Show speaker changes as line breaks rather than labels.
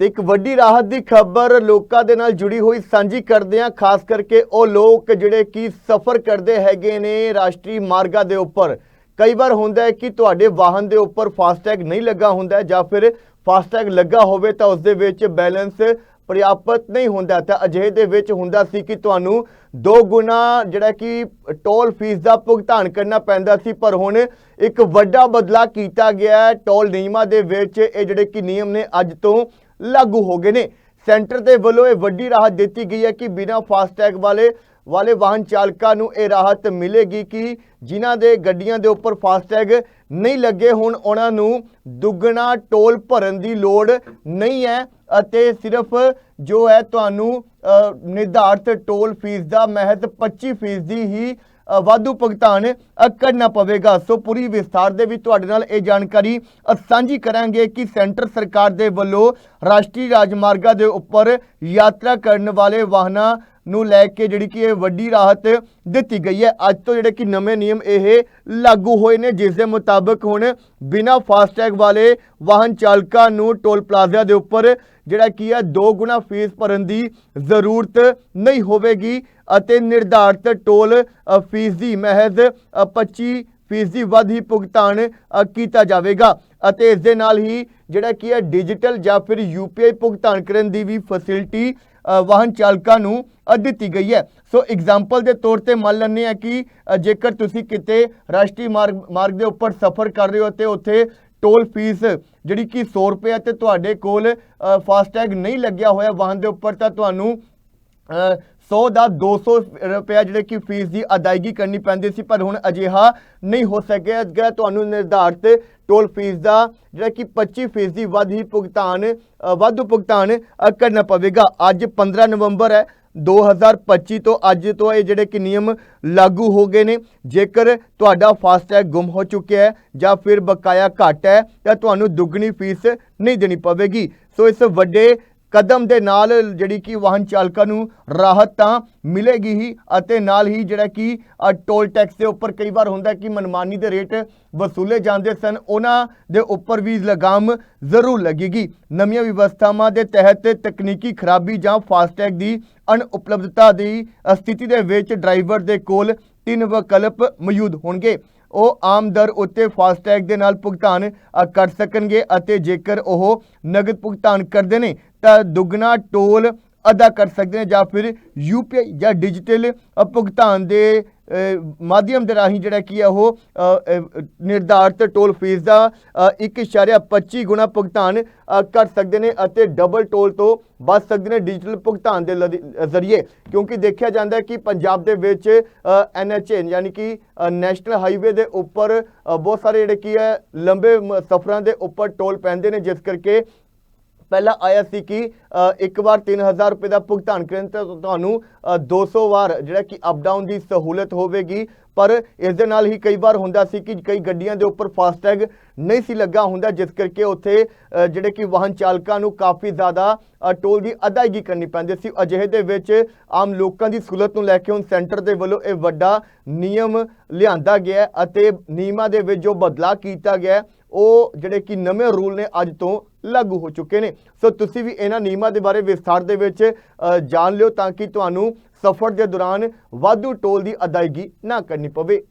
ਤੇ ਇੱਕ ਵੱਡੀ ਰਾਹਤ ਦੀ ਖਬਰ ਲੋਕਾਂ ਦੇ ਨਾਲ ਜੁੜੀ ਹੋਈ ਸਾਂਝੀ ਕਰਦੇ ਹਾਂ ਖਾਸ ਕਰਕੇ ਉਹ ਲੋਕ ਜਿਹੜੇ ਕਿ ਸਫ਼ਰ ਕਰਦੇ ਹੈਗੇ ਨੇ ਰਾਸ਼ਟਰੀ ਮਾਰਗਾਂ ਦੇ ਉੱਪਰ। ਕਈ ਵਾਰ ਹੁੰਦਾ ਹੈ ਕਿ ਤੁਹਾਡੇ ਵਾਹਨ ਦੇ ਉੱਪਰ ਫਾਸਟੈਗ ਨਹੀਂ ਲੱਗਾ ਹੁੰਦਾ ਜਾਂ ਫਿਰ ਫਾਸਟੈਗ ਲੱਗਾ ਹੋਵੇ ਤਾਂ ਉਸ ਦੇ ਵਿੱਚ ਬੈਲੈਂਸ ਪ੍ਰਾਪਤ ਨਹੀਂ ਹੁੰਦਾ। ਤਾਂ ਅਜਿਹੇ ਦੇ ਵਿੱਚ ਹੁੰਦਾ ਸੀ ਕਿ ਤੁਹਾਨੂੰ ਦੋ ਗੁਣਾ ਜਿਹੜਾ ਕਿ ਟੋਲ ਫੀਸ ਦਾ ਭੁਗਤਾਨ ਕਰਨਾ ਪੈਂਦਾ ਸੀ, ਪਰ ਹੁਣ ਇੱਕ ਵੱਡਾ ਬਦਲਾਅ ਕੀਤਾ ਗਿਆ ਹੈ। ਟੋਲ ਨਿਯਮਾਂ ਦੇ ਵਿੱਚ ਇਹ ਜਿਹੜੇ ਕਿ ਨਿਯਮ ਨੇ ਅੱਜ ਤੋਂ ਲਾਗੂ ਹੋ ਗਏ ਨੇ। ਸੈਂਟਰ ਦੇ ਵੱਲੋਂ ਇਹ ਵੱਡੀ ਰਾਹਤ ਦਿੱਤੀ ਗਈ ਹੈ ਕਿ ਬਿਨਾਂ ਫਾਸਟੈਗ ਵਾਲੇ ਵਾਲੇ ਵਾਹਨ ਚਾਲਕਾਂ ਨੂੰ ਇਹ ਰਾਹਤ ਮਿਲੇਗੀ ਕਿ ਜਿਨ੍ਹਾਂ ਦੇ ਗੱਡੀਆਂ ਦੇ ਉੱਪਰ ਫਾਸਟੈਗ ਨਹੀਂ ਲੱਗੇ ਹੁਣ, ਉਹਨਾਂ ਨੂੰ ਦੁੱਗਣਾ ਟੋਲ ਭਰਨ ਦੀ ਲੋੜ ਨਹੀਂ ਹੈ ਅਤੇ ਸਿਰਫ ਜੋ ਹੈ ਤੁਹਾਨੂੰ ਨਿਰਧਾਰਤ ਟੋਲ ਫੀਸ ਦਾ ਮਹਿਤ 25% ਹੀ ਵਾਧੂ ਭੁਗਤਾਨ ਕਰਨਾ ਪਵੇਗਾ। ਸੋ ਪੂਰੀ ਵਿਸਥਾਰ ਦੇ ਵਿੱਚ ਤੁਹਾਡੇ ਨਾਲ ਇਹ ਜਾਣਕਾਰੀ ਸਾਂਝੀ ਕਰਾਂਗੇ ਕਿ ਸੈਂਟਰ ਸਰਕਾਰ ਦੇ ਵੱਲੋਂ ਰਾਸ਼ਟਰੀ ਰਾਜਮਾਰਗਾਂ ਦੇ ਉੱਪਰ ਯਾਤਰਾ ਕਰਨ ਵਾਲੇ ਵਾਹਨਾਂ ਨੂੰ ਲੈ ਕੇ ਜਿਹੜੀ ਕਿ ਇਹ ਵੱਡੀ ਰਾਹਤ ਦਿੱਤੀ ਗਈ ਹੈ। ਅੱਜ ਤੋਂ ਜਿਹੜੇ ਕਿ ਨਵੇਂ ਨਿਯਮ ਇਹ ਲਾਗੂ ਹੋਏ ਨੇ, ਜਿਸ ਦੇ ਮੁਤਾਬਕ ਹੁਣ ਬਿਨਾਂ ਫਾਸਟੈਗ ਵਾਲੇ ਵਾਹਨ ਚਾਲਕਾਂ ਨੂੰ ਟੋਲ ਪਲਾਜ਼ਾ ਦੇ ਉੱਪਰ ਜਿਹੜਾ ਕੀ ਹੈ ਦੋ ਗੁਣਾ ਫੀਸ ਭਰਨ ਦੀ ਜ਼ਰੂਰਤ ਨਹੀਂ ਹੋਵੇਗੀ ਅਤੇ ਨਿਰਧਾਰਤ ਟੋਲ ਫੀਸ ਦੀ ਮਹਿਜ਼ ਅ, 25 ਫੀਸਦੀ ਵੱਧ ਹੀ ਭੁਗਤਾਨ ਕੀਤਾ ਜਾਵੇਗਾ। ਅਤੇ ਇਸ ਦੇ ਨਾਲ ਹੀ ਜਿਹੜਾ ਕੀ ਹੈ ਡਿਜੀਟਲ ਜਾਂ ਫਿਰ ਯੂਪੀਆਈ ਭੁਗਤਾਨ ਕਰਨ ਦੀ ਵੀ ਫੈਸਿਲਿਟੀ ਵਾਹਨ ਚਾਲਕਾਂ ਨੂੰ ਦਿੱਤੀ ਗਈ ਹੈ। ਸੋ ਐਗਜ਼ਾਮਪਲ ਦੇ ਤੌਰ ਤੇ ਮੰਨ ਲੈਂਦੇ ਆ ਕਿ ਜੇਕਰ ਤੁਸੀਂ ਕਿਤੇ ਰਾਸ਼ਟਰੀ ਮਾਰਗ ਮਾਰਗ ਦੇ ਉੱਪਰ ਸਫ਼ਰ ਕਰ ਰਹੇ ਹੋ ਤੇ ਉੱਥੇ ਟੋਲ ਫੀਸ ਜਿਹੜੀ ਕਿ 100 ਰੁਪਏ ਹੈ ਤੇ ਤੁਹਾਡੇ ਕੋਲ ਫਾਸਟੈਗ ਨਹੀਂ ਲੱਗਿਆ ਹੋਇਆ ਵਾਹਨ ਦੇ ਉੱਪਰ, ਤਾਂ ਤੁਹਾਨੂੰ 100 ਦਾ 200 ਰੁਪਏ ਜਿਹੜੇ ਕਿ ਫੀਸ ਦੀ ਅਦਾਇਗੀ ਕਰਨੀ ਪੈਂਦੀ ਸੀ ਪਰ ਹੁਣ ਅਜਿਹਾ ਨਹੀਂ ਹੋ ਸਕਿਆ। ਗਿਆ ਤੁਹਾਨੂੰ ਨਿਰਧਾਰਤ ਟੋਲ ਫੀਸ ਦਾ ਜਿਹੜਾ ਕਿ 25 ਫੀਸ ਦੀ ਵੱਧ ਹੀ ਭੁਗਤਾਨ ਅ, ਵਾਧੂ ਭੁਗਤਾਨ ਕਰਨਾ ਪਵੇਗਾ। ਅੱਜ 15 ਨਵੰਬਰ ਹੈ 2025 ਤੋਂ ਅੱਜ ਤੋਂ ਇਹ ਜਿਹੜੇ ਕਿ ਨਿਯਮ ਲਾਗੂ ਹੋ ਗਏ ਨੇ। ਜੇਕਰ ਤੁਹਾਡਾ ਫਾਸਟੈਗ ਗੁੰਮ ਹੋ ਚੁੱਕਿਆ ਹੈ ਜਾਂ ਫਿਰ ਬਕਾਇਆ ਘੱਟ ਹੈ ਤਾਂ ਤੁਹਾਨੂੰ ਦੁੱਗਣੀ ਫੀਸ ਨਹੀਂ ਦੇਣੀ ਪਵੇਗੀ। ਸੋ ਇਸ ਵੱਡੇ ਕਦਮ ਦੇ ਨਾਲ ਜਿਹੜੀ ਕਿ ਵਾਹਨ ਚਾਲਕਾਂ ਨੂੰ ਰਾਹਤ ਤਾਂ ਮਿਲੇਗੀ ਹੀ ਅਤੇ ਨਾਲ ਹੀ ਜਿਹੜਾ ਕਿ ਟੋਲ ਟੈਕਸ ਦੇ ਉੱਪਰ ਕਈ ਵਾਰ ਹੁੰਦਾ ਕਿ ਮਨਮਾਨੀ ਦੇ ਰੇਟ ਵਸੂਲੇ ਜਾਂਦੇ ਸਨ, ਉਹਨਾਂ ਦੇ ਉੱਪਰ ਵੀ ਲਗਾਮ ਜ਼ਰੂਰ ਲੱਗੇਗੀ। ਨਵੀਆਂ ਵਿਵਸਥਾਵਾਂ ਦੇ ਤਹਿਤ ਤਕਨੀਕੀ ਖਰਾਬੀ ਜਾਂ ਫਾਸਟੈਗ ਦੀ ਅਣਉਪਲਬਧਤਾ ਦੀ ਸਥਿਤੀ ਦੇ ਵਿੱਚ ਡਰਾਈਵਰ ਦੇ ਕੋਲ ਤਿੰਨ ਵਿਕਲਪ ਮੌਜੂਦ ਹੋਣਗੇ। ਉਹ ਆਮ ਦਰ ਉੱਤੇ ਫਾਸਟੈਗ ਦੇ ਨਾਲ ਭੁਗਤਾਨ ਕਰ ਸਕਣਗੇ ਅਤੇ ਜੇਕਰ ਉਹ ਨਗਦ ਭੁਗਤਾਨ ਕਰਦੇ ਨੇ, ਤਾਂ ਦੁੱਗਣਾ ਟੋਲ ਅਦਾ ਕਰ ਸਕਦੇ ਨੇ ਜਾਂ ਫਿਰ ਯੂਪੀਆਈ ਜਾਂ ਡਿਜੀਟਲ ਭੁਗਤਾਨ ਦੇ ਮਾਧਿਅਮ ਦੇ ਰਾਹੀਂ ਜਿਹੜਾ ਕੀ ਹੈ ਉਹ ਨਿਰਧਾਰਤ ਟੋਲ ਫੀਸ ਦਾ ਅ, 1.25 ਗੁਣਾ ਭੁਗਤਾਨ ਕਰ ਸਕਦੇ ਨੇ ਅਤੇ ਡਬਲ ਟੋਲ ਤੋਂ ਬਚ ਸਕਦੇ ਨੇ ਡਿਜੀਟਲ ਭੁਗਤਾਨ ਦੇ ਲਦੀ- ਜ਼ਰੀਏ। ਕਿਉਂਕਿ ਦੇਖਿਆ ਜਾਂਦਾ ਹੈ ਕਿ ਪੰਜਾਬ ਦੇ ਵਿੱਚ ਐਨਐਚਏ ਯਾਨੀ ਕਿ ਨੈਸ਼ਨਲ ਹਾਈਵੇ ਦੇ ਉੱਪਰ ਬਹੁਤ ਸਾਰੇ ਜਿਹੜੇ ਕੀ ਹੈ ਲੰਬੇ ਮ- ਸਫ਼ਰਾਂ ਦੇ ਉੱਪਰ ਟੋਲ ਪੈਂਦੇ ਨੇ ਜਿਸ ਕਰਕੇ ਪਹਿਲਾਂ ਆਇਆ ਸੀ ਕਿ ਇੱਕ ਵਾਰ 3000 ਰੁਪਏ ਦਾ ਭੁਗਤਾਨ ਕਰਨ ਤੇ ਤੁਹਾਨੂੰ ਅ, 200 ਵਾਰ ਜਿਹੜਾ ਕਿ ਅਪ ਡਾਊਨ ਦੀ ਸਹੂਲਤ ਹੋਵੇਗੀ। ਪਰ ਇਸ ਦੇ ਨਾਲ ਹੀ ਕਈ ਵਾਰ ਹੁੰਦਾ ਸੀ ਕਿ ਕਈ ਗੱਡੀਆਂ ਦੇ ਉੱਪਰ ਫਾਸਟੈਗ ਨਹੀਂ ਸੀ ਲੱਗਾ ਹੁੰਦਾ ਜਿਸ ਕਰਕੇ ਉੱਥੇ ਜਿਹੜੇ ਕਿ ਵਾਹਨ ਚਾਲਕਾਂ ਨੂੰ ਕਾਫੀ ਜ਼ਿਆਦਾ ਟੋਲ ਦੀ ਅਦਾਇਗੀ ਕਰਨੀ ਪੈਂਦੀ ਸੀ। ਅਜਿਹੇ ਦੇ ਵਿੱਚ ਆਮ ਲੋਕਾਂ ਦੀ ਸਹੂਲਤ ਨੂੰ ਲੈ ਕੇ ਹੁਣ ਸੈਂਟਰ ਦੇ ਵੱਲੋਂ ਇਹ ਵੱਡਾ ਨਿਯਮ ਲਿਆਂਦਾ ਗਿਆ ਅਤੇ ਨਿਯਮਾਂ ਦੇ ਵਿੱਚ ਜੋ ਬਦਲਾਅ ਕੀਤਾ ਗਿਆ ਉਹ ਜਿਹੜੇ ਕਿ ਨਵੇਂ ਰੂਲ ਨੇ ਅੱਜ ਤੋਂ ਲਾਗੂ ਹੋ ਚੁੱਕੇ ਨੇ। ਸੋ ਤੁਸੀਂ ਵੀ ਇਹਨਾਂ ਨਿਯਮਾਂ ਦੇ ਬਾਰੇ ਵਿਸਥਾਰ ਦੇ ਵਿੱਚ ਜਾਣ ਲਿਓ ਤਾਂ ਕਿ ਤੁਹਾਨੂੰ ਸਫ਼ਰ ਦੇ ਦੌਰਾਨ ਵਾਧੂ ਟੋਲ ਦੀ ਅਦਾਇਗੀ ਨਾ ਕਰਨੀ ਪਵੇ।